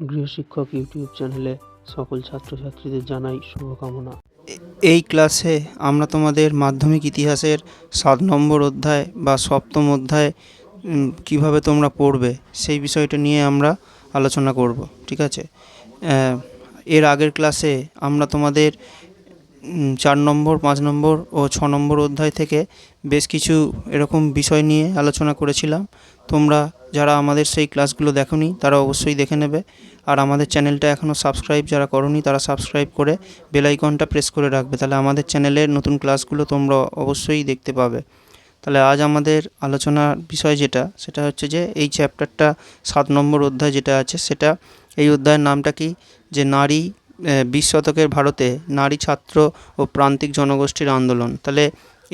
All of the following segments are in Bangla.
গৃহশিক্ষক ইউটিউব চ্যানেলে সকল ছাত্রছাত্রীদের জানাই শুভকামনা। এই ক্লাসে আমরা তোমাদের মাধ্যমিক ইতিহাসের সাত নম্বর অধ্যায় বা সপ্তম অধ্যায় কীভাবে তোমরা পড়বে সেই বিষয়টা নিয়ে আমরা আলোচনা করব, ঠিক আছে? এর আগের ক্লাসে আমরা তোমাদের চার নম্বর, পাঁচ নম্বর ও ছ নম্বর অধ্যায় থেকে বেশ কিছু এরকম বিষয় নিয়ে আলোচনা করেছিলাম। তোমরা যারা আমাদের সেই ক্লাসগুলো দেখোনি, তারা অবশ্যই দেখে নেবে। আর আমাদের চ্যানেলটা এখনও সাবস্ক্রাইব যারা করনি, তারা সাবস্ক্রাইব করে বেল আইকনটা প্রেস করে রাখবে। তাহলে আমাদের চ্যানেলের নতুন ক্লাসগুলো তোমরা অবশ্যই দেখতে পাবে। তাহলে আজ আমাদের আলোচনার বিষয় যেটা, সেটা হচ্ছে যে এই চ্যাপ্টারটা সাত নম্বর অধ্যায় যেটা আছে, সেটা এই অধ্যায়ের নামটা কি? যে নারী বিশ শতকের ভারতে নারী ছাত্র ও প্রান্তিক জনগোষ্ঠীর আন্দোলন। তাহলে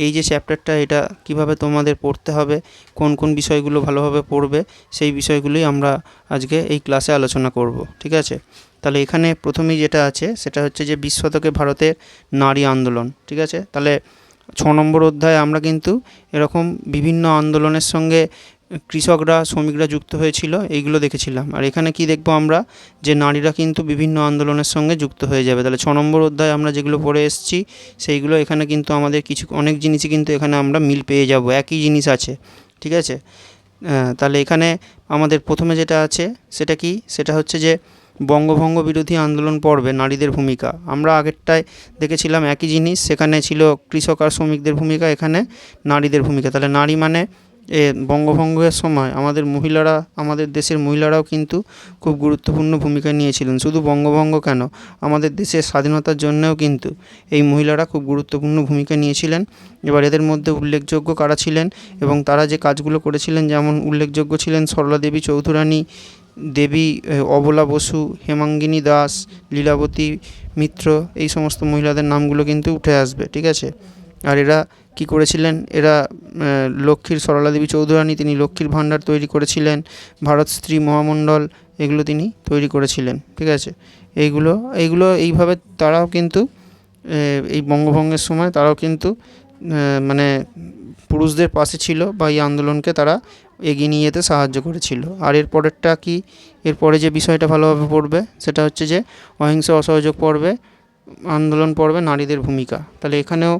এই যে চ্যাপ্টারটা এটা কীভাবে তোমাদের পড়তে হবে, কোন কোন বিষয়গুলো ভালোভাবে পড়বে, সেই বিষয়গুলোই আমরা আজকে এই ক্লাসে আলোচনা করব, ঠিক আছে? তাহলে এখানে প্রথমেই যেটা আছে, সেটা হচ্ছে যে বিশ শতকে ভারতের নারী আন্দোলন, ঠিক আছে? তাহলে ছ নম্বর অধ্যায়ে আমরা কিন্তু এরকম বিভিন্ন আন্দোলনের সঙ্গে কৃষকরা, শ্রমিকরা যুক্ত হয়েছিল, এইগুলো দেখেছিলাম। আর এখানে কি দেখব আমরা? যে নারীরা কিন্তু বিভিন্ন আন্দোলনের সঙ্গে যুক্ত হয়ে যাবে। তাহলে ছ নম্বর অধ্যায় আমরা যেগুলো পড়ে এসেছি, সেইগুলো এখানে কিন্তু আমাদের কিছু, অনেক জিনিসই কিন্তু এখানে আমরা মিল পেয়ে যাব। একই জিনিস আছে, ঠিক আছে? তাহলে এখানে আমাদের প্রথমে যেটা আছে, সেটা কি? সেটা হচ্ছে যে বঙ্গভঙ্গ বিরোধী আন্দোলন পর্বে নারীদের ভূমিকা। আমরা আগেরটায় দেখেছিলাম একই জিনিস, সেখানে ছিল কৃষক আর শ্রমিকদের ভূমিকা, এখানে নারীদের ভূমিকা। তাহলে নারী মানে এ বঙ্গভঙ্গের সময় আমাদের মহিলারা, আমাদের দেশের মহিলারাও কিন্তু খুব গুরুত্বপূর্ণ ভূমিকা নিয়েছিলেন। শুধু বঙ্গভঙ্গ কেন, আমাদের দেশের স্বাধীনতার জন্যও কিন্তু এই মহিলারা খুব গুরুত্বপূর্ণ ভূমিকা নিয়েছিলেন। এবার এদের মধ্যে উল্লেখযোগ্য কারা ছিলেন এবং তারা যে কাজগুলো করেছিলেন, যেমন উল্লেখযোগ্য ছিলেন সরলা দেবী চৌধুরানী, দেবী অবলা বসু, হেমাঙ্গিনী দাস, লীলাবতী মিত্র, এই সমস্ত মহিলাদের নামগুলো কিন্তু উঠে আসবে, ঠিক আছে? আর এরা কি করেছিলেন? এরা লক্ষ্মীর সরলা দেবী চৌধুরানী, তিনি লক্ষ্মীর ভাণ্ডার তৈরি করেছিলেন, ভারত স্ত্রী মহামণ্ডল, এগুলো তিনি তৈরি করেছিলেন, ঠিক আছে? এইগুলো এইগুলো এইভাবে তারাও কিন্তু এই বঙ্গভঙ্গের সময় তারাও কিন্তু মানে পুরুষদের পাশে ছিল বা এই আন্দোলনকে তারা এগিয়ে নিয়ে যেতে সাহায্য করেছিল। আর এর পরেরটা কি? এরপরে যে বিষয়টা ভালোভাবে পড়বে, সেটা হচ্ছে যে অহিংস অসহযোগ পর্বে, আন্দোলন পর্বে নারীদের ভূমিকা। তাহলে এখানেও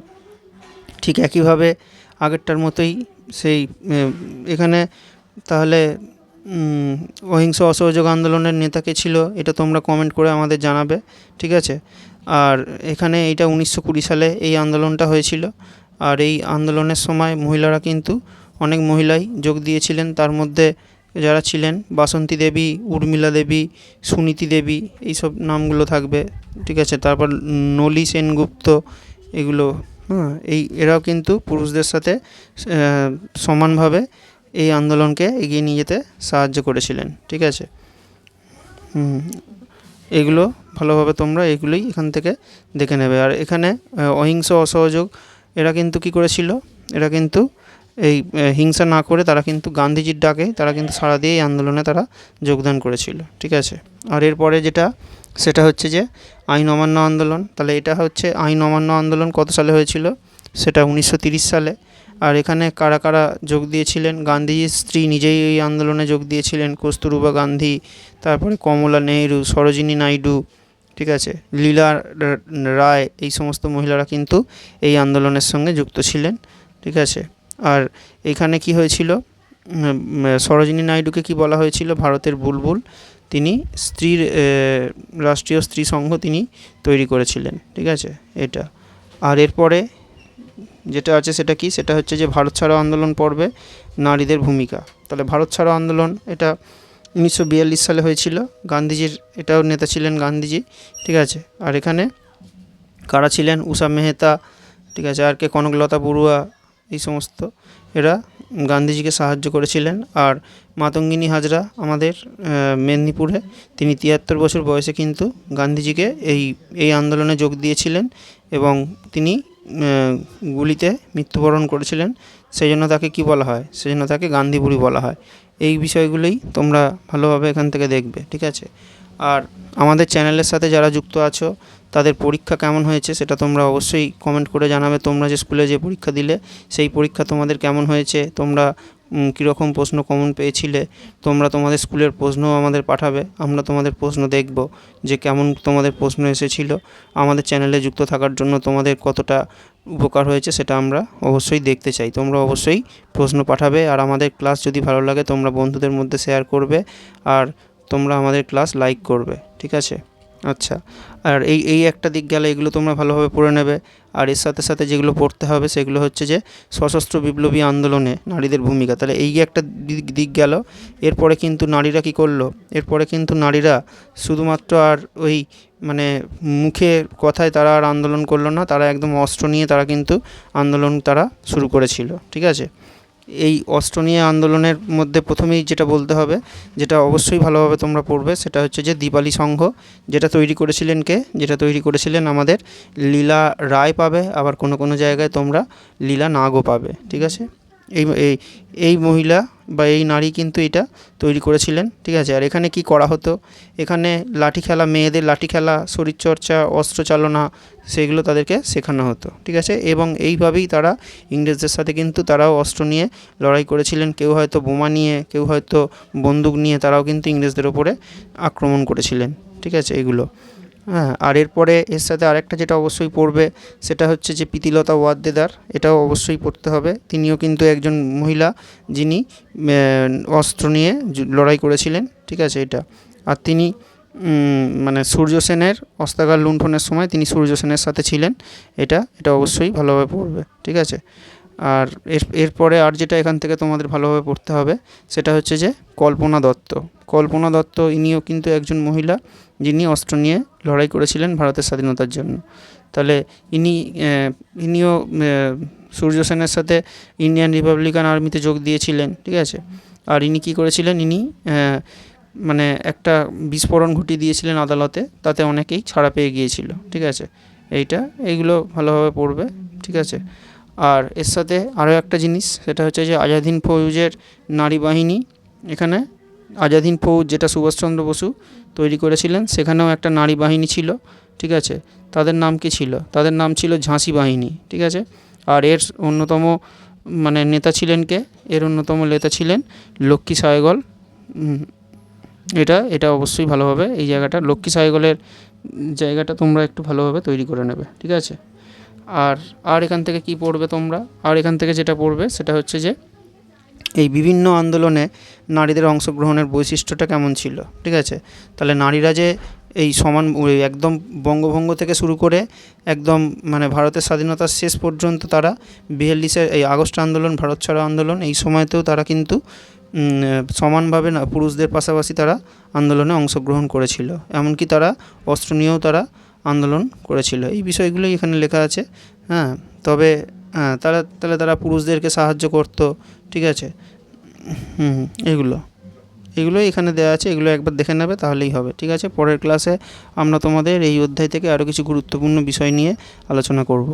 ঠিক একইভাবে আগেরটার মতোই সেই এখানে তাহলে অহিংস অসহযোগ আন্দোলনের নেতা কে ছিল এটা তোমরা কমেন্ট করে আমাদের জানাবে, ঠিক আছে? আর এখানে এইটা উনিশশো কুড়ি সালে এই আন্দোলনটা হয়েছিল, আর এই আন্দোলনের সময় মহিলারা কিন্তু অনেক মহিলাই যোগ দিয়েছিলেন, তার মধ্যে যারা ছিলেন বাসন্তী দেবী, উর্মিলা দেবী, সুনীতি দেবী, এইসব নামগুলো থাকবে, ঠিক আছে? তারপর নলি সেনগুপ্ত, এগুলো হ্যাঁ এই, এরাও কিন্তু পুরুষদের সাথে সমানভাবে এই আন্দোলনকে এগিয়ে নিয়ে যেতে সাহায্য করেছিলেন, ঠিক আছে? হুম, এগুলো ভালোভাবে তোমরা এগুলোই এখান থেকে দেখে নেবে। আর এখানে অহিংস অসহযোগ, এরা কিন্তু কি করেছিল? এরা কিন্তু এই হিংসা না করে তারা কিন্তু গান্ধীজির ডাকে তারা কিন্তু সাড়া দিয়ে এই আন্দোলনে তারা যোগদান করেছিল, ঠিক আছে? আর এরপরে যেটা, সেটা হচ্ছে যে আইন অমান্য আন্দোলন, তাহলে এটা হচ্ছে আইন অমান্য আন্দোলন কত সালে হয়েছিল? সেটা উনিশশো সালে। আর এখানে কারা কারা যোগ দিয়েছিলেন? গান্ধীজির স্ত্রী নিজেই এই আন্দোলনে যোগ দিয়েছিলেন, কস্তুরবা গান্ধী, তারপরে কমলা নেহরু, সরোজিনী নাইডু, ঠিক আছে? লীলা রায়, এই সমস্ত মহিলারা কিন্তু এই আন্দোলনের সঙ্গে যুক্ত ছিলেন, ঠিক আছে? আর এখানে কি হয়েছিল? সরোজিনী নাইডুকে কি বলা হয়েছিল? ভারতের বুলবুল। তিনি স্ত্রীর রাষ্ট্রীয় স্ত্রী সংঘ তিনি তৈরি করেছিলেন। ঠিক আছে? এটা। আর এরপরে যেটা আছে সেটা কি? সেটা হচ্ছে যে ভারত ছাড়ো আন্দোলন পর্বে নারীদের ভূমিকা। তাহলে ভারত ছাড়ো আন্দোলন এটা উনিশশো বিয়াল্লিশ সালে হয়েছিল। গান্ধীজির, এটাও নেতা ছিলেন গান্ধীজি। ঠিক আছে? আর এখানে কারা ছিলেন? উষা মেহতা। ঠিক আছে? আর কে? কনকলতা বড়ুয়া। এই সমস্ত। এরা গান্ধীজিকে সাহায্য করেছিলেন আর মাতঙ্গিনী হাজরা আমাদের মেদিনীপুরে, তিনি তিয়াত্তর বছর বয়সে কিন্তু গান্ধীজিকে এই এই আন্দোলনে যোগ দিয়েছিলেন এবং তিনি গুলিতে মৃত্যুবরণ করেছিলেন। সেই জন্য তাকে কি বলা হয়? সেই জন্য তাকে গান্ধী বুড়ি বলা হয়। এই বিষয়গুলোই তোমরা ভালোভাবে এখান থেকে দেখবে, ঠিক আছে? আর আমাদের চ্যানেলের সাথে যারা যুক্ত আছো, তাদের পরীক্ষা কেমন হয়েছে সেটা তোমরা অবশ্যই কমেন্ট করে জানাবে। তোমরা যে স্কুলে যে পরীক্ষা দিলে, সেই পরীক্ষা তোমাদের কেমন হয়েছে? তোমরা কীরকম প্রশ্ন কমন পেয়েছিলে? তোমরা তোমাদের স্কুলের প্রশ্নও আমাদের পাঠাবে। আমরা তোমাদের প্রশ্ন দেখব যে কেমন তোমাদের প্রশ্ন এসেছিল। আমাদের চ্যানেলে যুক্ত থাকার জন্য তোমাদের কতটা উপকার হয়েছে সেটা আমরা অবশ্যই দেখতে চাই। তোমরা অবশ্যই প্রশ্ন পাঠাবে। আর আমাদের ক্লাস যদি ভালো লাগে, তোমরা বন্ধুদের মধ্যে শেয়ার করবে। আর তোমরা আমাদের ক্লাস লাইক করবে, ঠিক আছে? আচ্ছা আর এই এই একটা দিক গেলে এগুলো তোমরা ভালোভাবে পড়ে নেবে, আর এর সাথে সাথে যেগুলো পড়তে হবে সেগুলো হচ্ছে যে সশস্ত্র বিপ্লবী আন্দোলনে নারীদের ভূমিকা। তাহলে এই একটা দিক দিক গেল, এরপরে কিন্তু নারীরা কি করল? এরপরে কিন্তু নারীরা শুধুমাত্র আর ওই মানে মুখে কথায় তারা আর আন্দোলন করল না, তারা একদম অস্ত্র নিয়ে তারা কিন্তু আন্দোলন তারা শুরু করেছিল, ঠিক আছে? এই অস্ট্রোনিয়া আন্দোলনের মধ্যে প্রথমেই যেটা বলতে হবে, যেটা অবশ্যই ভালোভাবে তোমরা পড়বে, সেটা হচ্ছে যে দীপালি সংঘ, যেটা তৈরি করেছিলেন কে? যেটা তৈরি করেছিলেন আমাদের লীলা রায় পাবে, আবার কোনো কোনো জায়গায় তোমরা লীলা নাগও পাবে, ঠিক আছে? এই এই মহিলা বা এই নারী কিন্তু এটা তৈরি করেছিলেন, ঠিক আছে? আর এখানে কি করা হতো? এখানে লাঠি খেলা, মেয়েদের লাঠি খেলা, শরীরচর্চা, অস্ত্র চালনা, সেগুলো তাদেরকে শেখানো হতো, ঠিক আছে? এবং এইভাবেই তারা ইংরেজদের সাথে কিন্তু তারাও অস্ত্র নিয়ে লড়াই করেছিলেন। কেউ হয়তো বোমা নিয়ে, কেউ হয়তো বন্দুক নিয়ে তারাও কিন্তু ইংরেজদের ওপরে আক্রমণ করেছিলেন, ঠিক আছে? এগুলো। হ্যাঁ আর এরপরে এর সাথে আরেকটা যেটা অবশ্যই পড়বে, সেটা হচ্ছে যে প্রীতিলতা ওয়াদ্দেদার, এটাও অবশ্যই পড়তে হবে। তিনিও কিন্তু একজন মহিলা যিনি অস্ত্র নিয়ে লড়াই করেছিলেন, ঠিক আছে এটা। আর তিনি মানে সূর্য সেনের অস্ত্রাগার লুণ্ঠনের সময় তিনি সূর্য সেনের সাথে ছিলেন, এটা এটা অবশ্যই ভালোভাবে পড়বে, ঠিক আছে। আর এর, এরপরে আর যেটা এখান থেকে তোমাদের ভালোভাবে পড়তে হবে, সেটা হচ্ছে যে কল্পনা দত্ত। কল্পনা দত্ত ইনিও কিন্তু একজন মহিলা যিনি অস্ত্র নিয়ে লড়াই করেছিলেন ভারতের স্বাধীনতার জন্য। তাহলে ইনি ইনিও সূর্য সেনের সাথে ইন্ডিয়ান রিপাবলিকান আর্মিতে যোগ দিয়েছিলেন, ঠিক আছে? আর ইনি কী করেছিলেন? ইনি মানে একটা বিস্ফোরণ ঘটিয়ে দিয়েছিলেন আদালতে, তাতে অনেকেই ছাড়া পেয়ে গিয়েছিল, ঠিক আছে? এইটা, এইগুলো ভালোভাবে পড়বে, ঠিক আছে? আর এর সাথে আরও একটা জিনিস, সেটা হচ্ছে যে আজাদিন ফৌজের নারী বাহিনী, এখানে আজাদিন ফৌজ, যেটা সুভাষচন্দ্র বসু তৈরি করেছিলেন, সেখানেও একটা নারী বাহিনী ছিল, ঠিক আছে? তাদের নাম কি ছিল? তাদের নাম ছিল ঝাঁসি বাহিনী, ঠিক আছে? আর এর অন্যতম মানে নেতা ছিলেন কে? এর অন্যতম নেতা ছিলেন লক্ষ্মী সায়গল। এটা এটা অবশ্যই ভালোভাবে এই জায়গাটা, লক্ষ্মী সায়গলের জায়গাটা তোমরা একটু ভালোভাবে তৈরি করে নেবে, ঠিক আছে? আর আর এখান থেকে কি পড়বে তোমরা? আর এখান থেকে যেটা পড়বে, সেটা হচ্ছে যে এই বিভিন্ন আন্দোলনে নারীদের অংশগ্রহণের বৈশিষ্ট্যটা কেমন ছিল? ঠিক আছে? তাহলে নারীরা যে এই সমান একদম বঙ্গভঙ্গ থেকে শুরু করে একদম মানে ভারতের স্বাধীনতার শেষ পর্যন্ত তারা বিয়াল্লিশের এই আগস্ট আন্দোলন, ভারত ছাড়া আন্দোলন, এই সময়তেও তারা কিন্তু সমানভাবে না, পুরুষদের পাশাপাশি তারা আন্দোলনে অংশগ্রহণ করেছিল। এমনকি তারা অস্ত্র নিয়েও তারা আন্দোলন করেছিল। এই বিষয়গুলোই এখানে লেখা আছে। হ্যাঁ তবে হ্যাঁ তারা, তাহলে তারা পুরুষদেরকে সাহায্য করতো, ঠিক আছে? হুম এগুলো এগুলোই এখানে দেওয়া আছে, এগুলো একবার দেখে নেবে, তাহলেই হবে, ঠিক আছে? পরের ক্লাসে আমরা তোমাদের এই অধ্যায় থেকে আরও কিছু গুরুত্বপূর্ণ বিষয় নিয়ে আলোচনা করব।